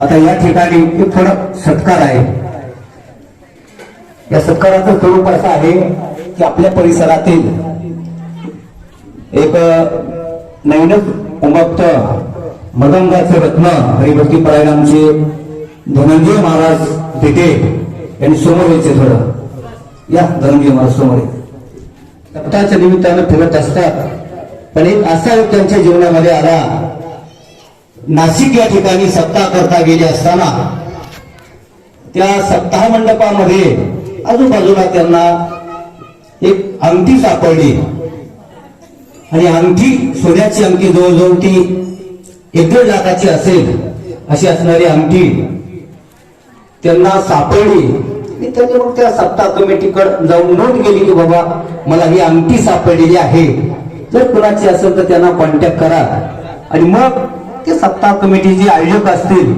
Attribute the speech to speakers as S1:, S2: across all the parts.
S1: आता या ठिकाणी एक थोडा सत्कार आहे. या सत्काराचं स्वरूप असं आहे की आपल्या परिसरातील एक नवीनच उमक्त मदंगाचे रत्न हरिभक्ती परायण धनंजय महाराज भेटे यांनी समोर यायचे थोडं. या धनंजय महाराज समोर या. सप्ताहाच्या निमित्तानं फिरत असतात. पण एक असा एक त्यांच्या जीवनामध्ये आला नाशिक या ठिकाणी सप्ताह करता गेले असताना त्या सप्ताह मंडपामध्ये आजूबाजूला त्यांना एक अंगठी सापडली. आणि अंगठी सोन्याची अंगठी जवळजवळ ती एक दीड लाखाची असेल अशी असणारी अंगठी त्यांना सापडली. आणि त्यांनी मग त्या सप्ताह कमिटीकडे जाऊन नोंद केली की बाबा मला ही अंगठी सापडलेली आहे. जर कुणाची असेल तर त्यांना कॉन्टॅक्ट करा. आणि मग की सप्ताह कमिटी जे आयोजक असतील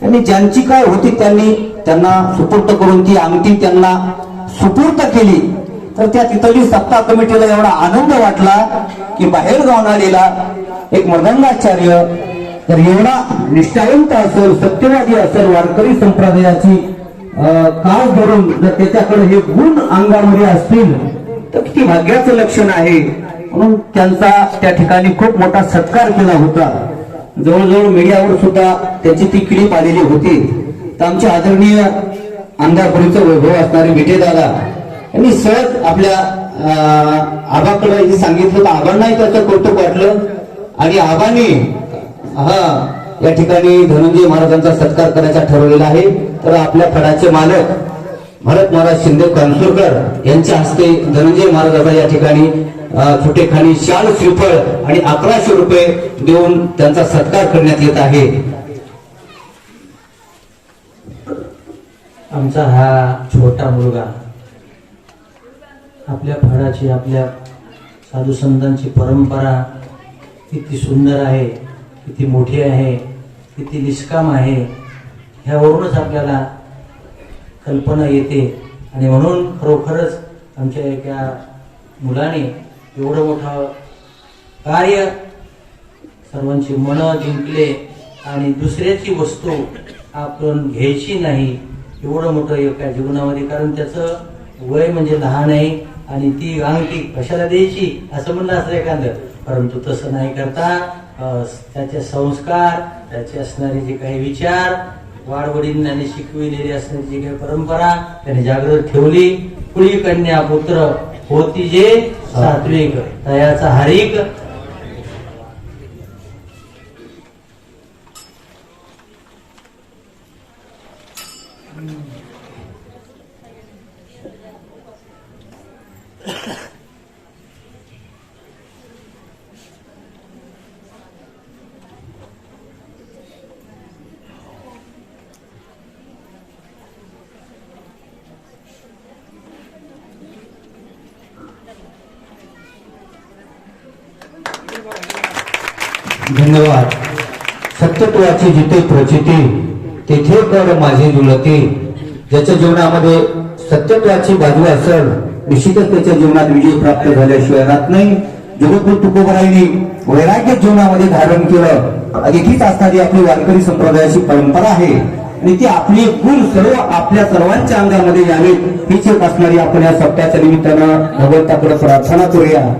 S1: त्यांनी ज्यांची काय होती त्यांनी त्यांना सुपूर्त करून ती अंगठी त्यांना सुपूर्त केली. तर त्या तिथली सत्ता कमिटीला एवढा आनंद वाटला की बाहेर जाऊन आलेला एक मदंगाचार्य तर एवढा निष्ठावंत असेल सत्यवादी असेल वारकरी संप्रदायाची अं, धरून जर त्याच्याकडे हे गुण अंगामध्ये असतील तर किती भाग्याचं लक्षण आहे. म्हणून त्यांचा त्या ठिकाणी खूप मोठा सत्कार केला होता. जवळजवळ मीडियावर सुद्धा त्याची ती क्लिप आलेली होती. तर आमचे आदरणीय आमदारपुरीचं वैभव असणारे विटेदादा यांनी सहज आपल्या आबाकडे हे सांगितलं तर आबांनाही त्याचं कौतुक वाटलं. आणि आबांनी हा या ठिकाणी धनंजय महाराजांचा सत्कार करायचा ठरवलेला आहे. तर आपल्या फडाचे मालक भरत महाराज शिंदे कानसूरकर यांच्या हस्ते धनंजय महाराजाचा या ठिकाणी अं, छोटेखानी शाल श्रीफळ आणि अकराशे रुपये देऊन त्यांचा सत्कार करण्यात येत आहे.
S2: आमचा हा छोटा मुलगा आपल्या फळाची आपल्या साधू संतांची परंपरा किती सुंदर आहे किती मोठी आहे किती निष्काम आहे ह्यावरूनच आपल्याला कल्पना येते. आणि म्हणून खरोखरच आमच्या एका मुलाने एवढं मोठं कार्य सर्वांची मनं जिंकले आणि दुसऱ्याची वस्तू आपण घ्यायची नाही एवढं मोठं एका जीवनामध्ये. कारण त्याचं वय म्हणजे लहान आहे आणि ती अंगठी कशाला द्यायची असं म्हणलं असं एखादं. परंतु तसं नाही करता अं, त्याचे संस्कार त्याचे असणारे जे काही विचार वाडवडींनी शिकविलेली असणारी जी काही परंपरा त्याने जागृत ठेवली. कुळी कन्या पुत्र होती जे सात्विक तयाचा हरिक
S1: धन्यवाद. सत्यत्वाची जिथे प्रचिती तेथे कर माझे जुळते ज्याच्या जीवनामध्ये सत्यत्वाची बाजू असेल निश्चितच त्याच्या जीवनात विजय प्राप्त झाल्याशिवाय राहत नाही. जगद्गुरु तुकोबराईने वैराग्य जीवनामध्ये धारण केलं. आणि असणारी आपली वारकरी संप्रदायाची परंपरा आहे. आणि ती आपली गुण सर्व आपल्या सर्वांच्या अंगामध्ये यावे हीच एक असणारी आपण या सप्त्याच्या निमित्तानं भगवंताकडे प्रार्थना करूया.